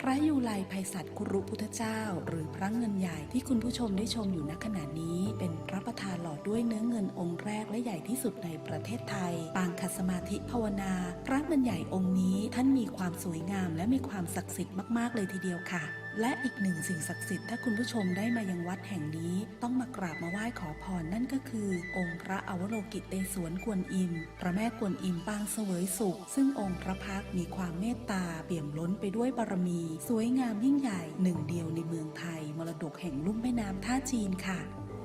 พระยูไลภัยสัตว์คุรุพุทธเจ้า หรือพระเงินใหญ่ที่คุณผู้ชมได้ชมอยู่ณขณะนี้ เป็นพระประธานหล่อด้วยเนื้อเงินองค์แรกและใหญ่ที่สุดในประเทศไทย ปางคัสมาธิภาวนา พระเงินใหญ่องค์นี้ท่านมีความสวยงามและมีความศักดิ์สิทธิ์มาก ๆ เลยทีเดียวค่ะและอีกหนึ่งสิ่งศักดิ์สิทธิ์ถ้าคุณผู้ชมได้มายังวัดแห่งนี้ ต้องมากราบมาไหว้ขอพรนั่นก็คือ องค์พระอวโลกิตเตศวรกวนอิม พระแม่กวนอิมปางเสวยสุข ซึ่งองค์พระพักมีความเมตตาเปี่ยมล้นไปด้วยบารมีสวยงามยิ่งใหญ่หนึ่งเดียวในเมืองไทย มรดกแห่งลุ่มแม่น้ำท่าจีนค่ะ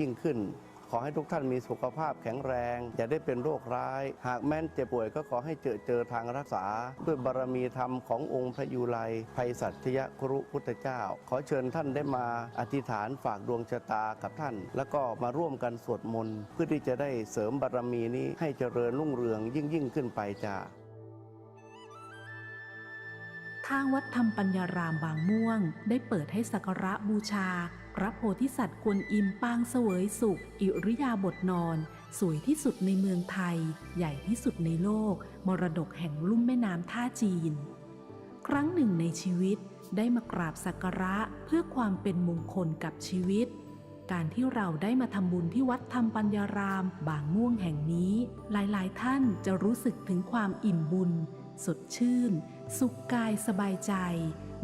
ยิ่งขึ้น ขอให้ทุกท่านมีสุขภาพแข็งแรง อย่าได้เป็นโรคร้าย หากแม้นเจ็บป่วยก็ขอให้เจอเจอทางรักษา ด้วยบารมีธรรมขององค์พระยูไลภัยสัตยครุพุทธเจ้า ขอเชิญท่านได้มาอธิษฐานฝากดวงชะตากับท่าน แล้วก็มาร่วมกันสวดมนต์เพื่อที่จะได้เสริมบารมีนี้ให้เจริญรุ่งเรืองยิ่งยิ่งขึ้นไปจ้าทางวัดธรรมปัญญารามบางม่วง ได้เปิดให้สักการะบูชา พระโพธิสัตว์กวนอิมปางเสวยสุข อิริยาบถนอน สวยที่สุดในเมืองไทย ใหญ่ที่สุดในโลก มรดกแห่งลุ่มแม่น้ำท่าจีน ครั้งหนึ่งในชีวิตได้มากราบสักการะเพื่อความเป็นมงคลกับชีวิต การที่เราได้มาทำบุญที่วัดธรรมปัญญาราม บางม่วงแห่งนี้ หลายๆ ท่านจะรู้สึกถึงความอิ่มบุญ สดชื่น สุขกายสบายใจ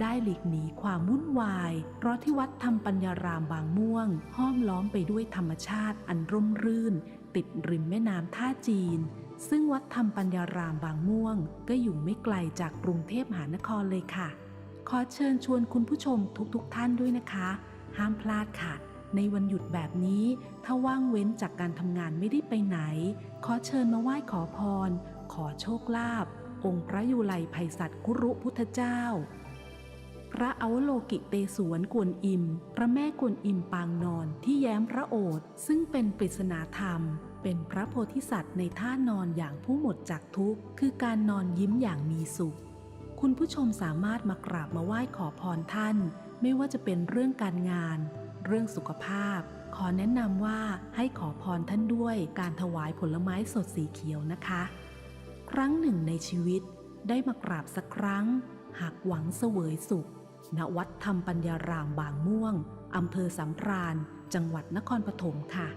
ได้หลีกหนีความวุ่นวาย เพราะที่วัดธรรมปัญญารามบางม่วง ห้อมล้อมไปด้วยธรรมชาติอันร่มรื่น ติดริมแม่น้ำท่าจีน ซึ่งวัดธรรมปัญญารามบางม่วง ก็อยู่ไม่ไกลจากกรุงเทพมหานครเลยค่ะ ขอเชิญชวนคุณผู้ชมทุกๆทท่านด้วยนะคะ ห้ามพลาดค่ะ ในวันหยุดแบบนี้ ถ้าว่างเว้นจากการทำงานไม่ได้ไปไหน ขอเชิญมาไหว้ขอพร ขอโชคลาภองค์พระยูไลภัยสัตว์กุรุพุทธเจ้า พระอวโลกิเตศวรกวนอิม พระแม่กวนอิมปางนอนที่แย้มพระโอษฐ์ซึ่งเป็นปริศนาธรรม เป็นพระโพธิสัตว์ในท่านอนอย่างผู้หมดจากทุกข์ คือการนอนยิ้มอย่างมีสุข คุณผู้ชมสามารถมากราบมาไหว้ขอพรท่าน ไม่ว่าจะเป็นเรื่องการงาน เรื่องสุขภาพ ขอแนะนำว่าให้ขอพรท่านด้วยการถวายผลไม้สดสีเขียวนะคะ ครั้งหนึ่งในชีวิตได้มากราบสักครั้ง หากหวังเสวยสุข ณวัดธรรมปัญญารามบางม่วงอำเภอสำรานจังหวัดนครปฐมค่ะ